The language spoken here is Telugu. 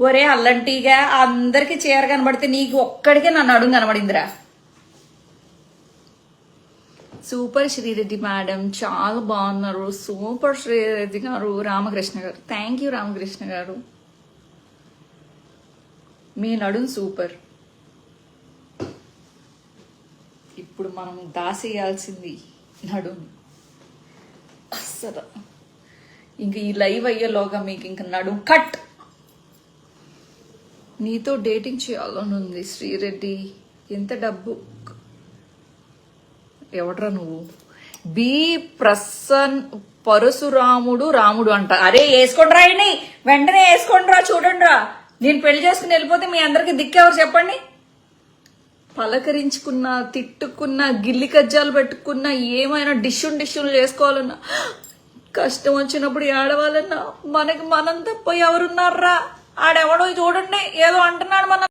ఒరే అల్లంటీగా అందరికి చీర కనబడితే నీకు ఒక్కడికే నన్ను అడుగు కనబడిందిరా. సూపర్ శ్రీరెడ్డి మేడం చాలా బాగున్నారు. సూపర్ శ్రీరెడ్డి గారు రామకృష్ణ గారు. థ్యాంక్ యూ రామకృష్ణ గారు. మీ నడుం సూపర్. ఇప్పుడు మనం దాసేయాల్సింది నడుం. అస్సలు. ఇంక ఈ లైవ్ అయ్యేలోగా మీకు ఇంక నడుం కట్. నీతో డేటింగ్ చేయాలనుంది శ్రీరెడ్డి. ఎంత డబ్బు? ఎవడ్రా నువ్వు? బి ప్రసన్ పరశురాముడు రాముడు అంట. అరే వేసుకోండి రాయండి వెంటనే వేసుకోండి రా చూడండి రా నేను పెళ్ళి చేసుకుని వెళ్ళిపోతే మీ అందరికి దిక్కెవరు చెప్పండి? పలకరించుకున్నా తిట్టుకున్నా గిల్లి కజ్జాలు పెట్టుకున్నా ఏమైనా డిష్యున్ డిష్యూలు చేసుకోవాలన్నా కష్టం వచ్చినప్పుడు ఏడవాలన్నా మనకి మనం తప్ప ఎవరున్నారా? ఆడెవడో చూడండి ఏదో అంటున్నాడు మన